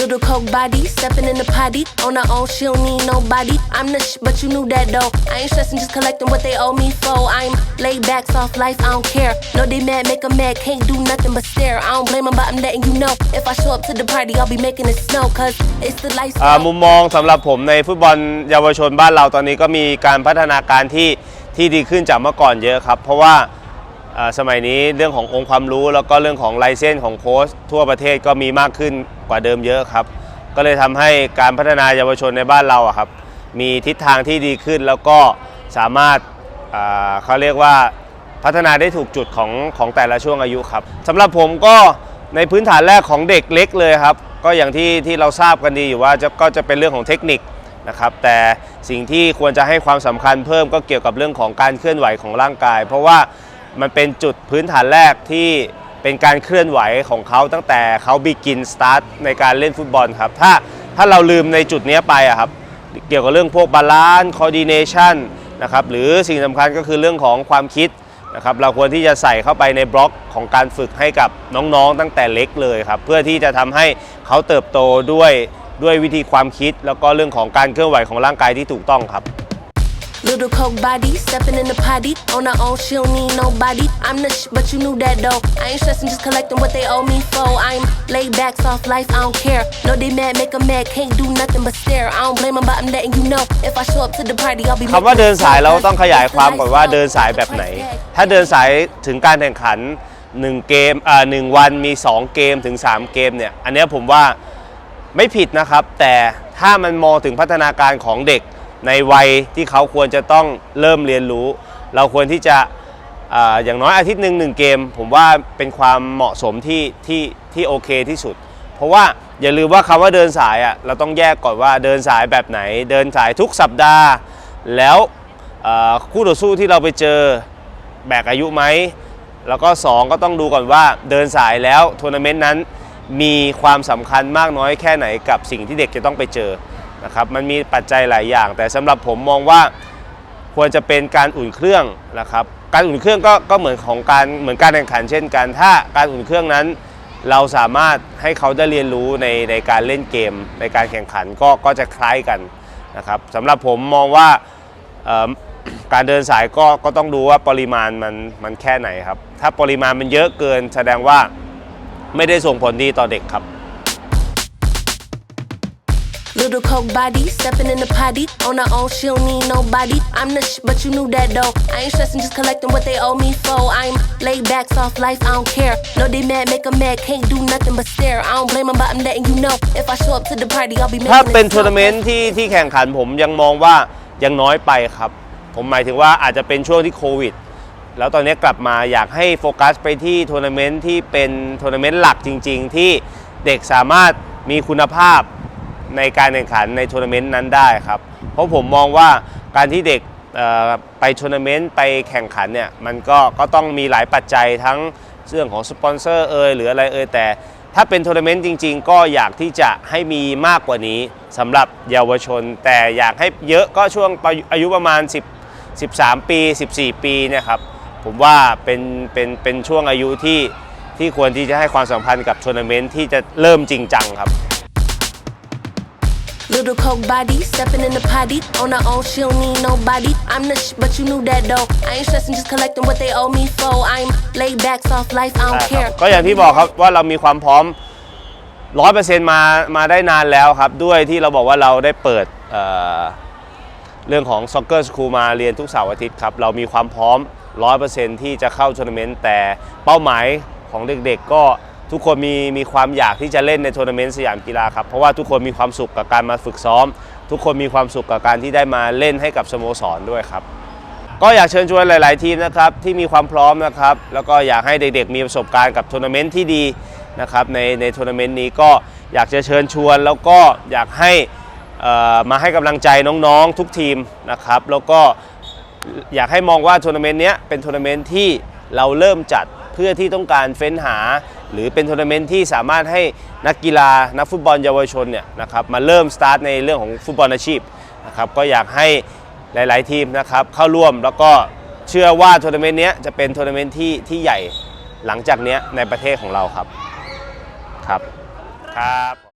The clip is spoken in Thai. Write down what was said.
Little coke body, stepping in the potty. On her own, she don't need nobody. I'm the sh, but you knew that though. I ain't stressing, just collecting what they owe me for. I'm laid back, soft life, I don't care. No, they mad, make them mad, can't do nothing but stare. I don't blame them, but I'm letting you know. If I show up to the party, I'll be making it snow, cause it's the lifestyle. มุมมองสำหรับผมในฟุตบอลเยาวชนบ้านเราตอนนี้ก็มีการพัฒนาการที่ที่ดีขึ้นจากเมื่อก่อนเยอะครับ เพราะว่า สมัยนี้เรื่องขององค์ความรู้แล้วก็เรื่องของไลเซนส์ของโค้ชทั่วประเทศก็มีมากขึ้นกว่าเดิมเยอะครับ ก็เลยทำให้การพัฒนาเยาวชนในบ้านเราครับ มีทิศทางที่ดีขึ้นแล้วก็สามารถเขาเรียกว่าพัฒนาได้ถูกจุดของของแต่ละช่วงอายุครับสำหรับผมก็ในพื้นฐานแรกของเด็กเล็กเลยครับ ก็อย่างที่ที่เราทราบกันดีอยู่ว่าจะก็จะเป็นเรื่องของเทคนิคนะครับแต่สิ่งที่ควรจะให้ความสำคัญเพิ่มก็เกี่ยวกับเรื่องของการเคลื่อนไหวของร่างกาย เพราะว่า มันเป็นจุดพื้นฐานแรกที่เป็นการเคลื่อนไหวของเขาตั้งแต่เขาบิกินสตาร์ทในการเล่นฟุตบอลครับ ถ้าถ้าเราลืมในจุดนี้ไปอะครับเกี่ยวกับเรื่องพวกบาลานซ์คอร์ดิเนชันนะครับหรือสิ่งสำคัญก็คือเรื่องของความคิดนะครับเราควรที่จะใส่เข้าไปในบล็อกของการฝึกให้กับน้องๆตั้งแต่เล็กเลยครับ เพื่อที่จะทำให้เขาเติบโตด้วยด้วยวิธีความคิด แล้วก็เรื่องของการเคลื่อนไหวของร่างกายที่ถูกต้องครับ Little coke body, stepping in the potty. On her own, she don't need nobody. I'm the sh, but you knew that though. I ain't stressing, just collecting what they owe me for. I'm laid back, soft life, I don't care. No, they mad, make 'em mad, can't do nothing but stare. I don't blame 'em, but I'm letting you know. If I show up to the party, I'll be คำว่า making เดิน it สาย snow, เรา cause ต้องขยาย it's the ความก่อนว่า lifestyle. เดินสายแบบไหน Price tag. ถ้าเดินสายถึงการแข่งขัน 1 เกมอ่าหนึ่งวันมี 2 เกมถึง 3 เกมเนี่ย อันเนี้ยผมว่าไม่ผิดนะครับ แต่ถ้ามันมองถึงพัฒนาการของเด็ก ในวัยที่เขาควรจะต้องเริ่มเรียนรู้ เราควรที่จะอย่างน้อยอาทิตย์หนึ่งหนึ่งเกม ผมว่าเป็นความเหมาะสมที่ที่ที่โอเคที่สุด เพราะว่าอย่าลืมว่าคำว่าเดินสายอะเราต้องแยกก่อนว่าเดินสายแบบไหน เดินสายทุกสัปดาห์ แล้วคู่ต่อสู้ที่เราไปเจอแบกอายุไหมแล้วก็ 2 ก็ต้องดูก่อนว่าเดินสายแล้วทัวร์นาเมนต์นั้นมีความสำคัญมากน้อยแค่ไหนกับสิ่งที่เด็กจะต้องไปเจอ นะครับมันมีปัจจัยหลายอย่าง แต่สำหรับผมมองว่าควรจะเป็นการอุ่นเครื่องนะครับการอุ่นเครื่องก็ก็เหมือนของการเหมือนการแข่งขันเช่นกัน ถ้าการอุ่นเครื่องนั้น เราสามารถให้เขาได้เรียนรู้ในในการเล่นเกม ในการแข่งขันก็ก็จะคล้ายกันนะครับสำหรับผมมองว่าการเดินสายก็ก็ต้องดูว่าปริมาณมันมันแค่ไหนครับ ถ้าปริมาณมันเยอะเกินแสดงว่าไม่ได้ส่งผลดีต่อเด็กครับ Little coke body, stepping in the potty. On her own, she don't need nobody. I'm the sh, but you knew that though. I ain't stressing, just collecting what they owe me for. I'm laid back, soft life, I don't care. No, they mad, make 'em mad, can't do nothing but stare. I don't blame 'em, but I'm letting you know. If I show up to the party, I'll be ถ้า making เป็น it ทัวร์นาเมน snow, ต์ที่ที่แข่งขันผมยังมองว่ายังน้อยไปครับ ผมหมายถึงว่าอาจจะเป็นช่วงที่โควิด แล้วตอนนี้กลับมาอยากให้โฟกัสไปที่ทัวร์นาเมนต์ที่เป็นทัวร์นาเมนต์หลักจริง ๆ ที่เด็กสามารถมีคุณภาพ ในการแข่งขันในทัวร์นาเมนต์นั้นได้ครับ เพราะผมมองว่าการที่เด็กไปทัวร์นาเมนต์ไปแข่งขันเนี่ยมันก็ก็ต้องมีหลายปัจจัยทั้งเรื่องของสปอนเซอร์เอ่ยหรืออะไรเอ่ยแต่ถ้าเป็นทัวร์นาเมนต์จริง ๆ ก็อยากที่จะให้มีมากกว่านี้สำหรับเยาวชน แต่อยากให้เยอะก็ช่วงอายุประมาณ 10 13 ปี 14 ปีเนี่ยครับผมว่าเป็นเป็นเป็นช่วงอายุที่ที่ควรที่จะให้ความสำคัญกับทัวร์นาเมนต์ที่จะเริ่มจริงจังครับ Little coke body, stepping in the potty. On her own, she don't need nobody. I'm the sh, but you knew that though. I ain't stressing, just collecting what they owe me for. I'm laid back, soft life, I don't ใช่ครับ care. ก็อย่างที่บอกครับว่าเรามีความพร้อม100%มามาได้นานแล้วครับ ด้วยที่เราบอกว่าเราได้เปิดเอ่อเรื่องของ Soccer School มาเรียนทุกเสาร์อาทิตย์ครับ เรามีความพร้อม100%ที่จะเข้าทัวร์นาเมนต์แต่เป้าหมายของเด็กๆก็ ทุกคนมีมีความอยากที่จะเล่นในทัวร์นาเมนต์สยามกีฬาครับเพราะว่าทุกคนมีความสุขกับการมาฝึกซ้อม ทุกคนมีความสุขกับการที่ได้มาเล่นให้กับสโมสรด้วยครับ ก็อยากเชิญชวนหลาย ๆ ทีมนะครับที่มีความพร้อมนะครับ แล้วก็อยากให้เด็ก ๆ มีประสบการณ์กับทัวร์นาเมนต์ที่ดีนะครับในในทัวร์นาเมนต์นี้ก็อยากจะเชิญชวน แล้วก็อยากให้อ่อมาให้กำลังใจน้องๆทุกทีมนะครับแล้วก็อยากให้มองว่าทัวร์นาเมนต์เนี้ยเป็นทัวร์นาเมนต์ที่เราเริ่มจัดเพื่อที่ต้องการเฟ้นหา หรือเป็นทัวร์นาเมนต์ที่สามารถให้นักกีฬานักฟุตบอลเยาวชนเนี่ยนะครับมาเริ่มสตาร์ทในเรื่องของฟุตบอลอาชีพนะครับก็อยากให้หลาย ๆ ทีมนะครับเข้าร่วมแล้วก็เชื่อว่าทัวร์นาเมนต์เนี้ยจะเป็นทัวร์นาเมนต์ที่ที่ใหญ่หลังจากเนี้ยในประเทศของเราครับครับครับ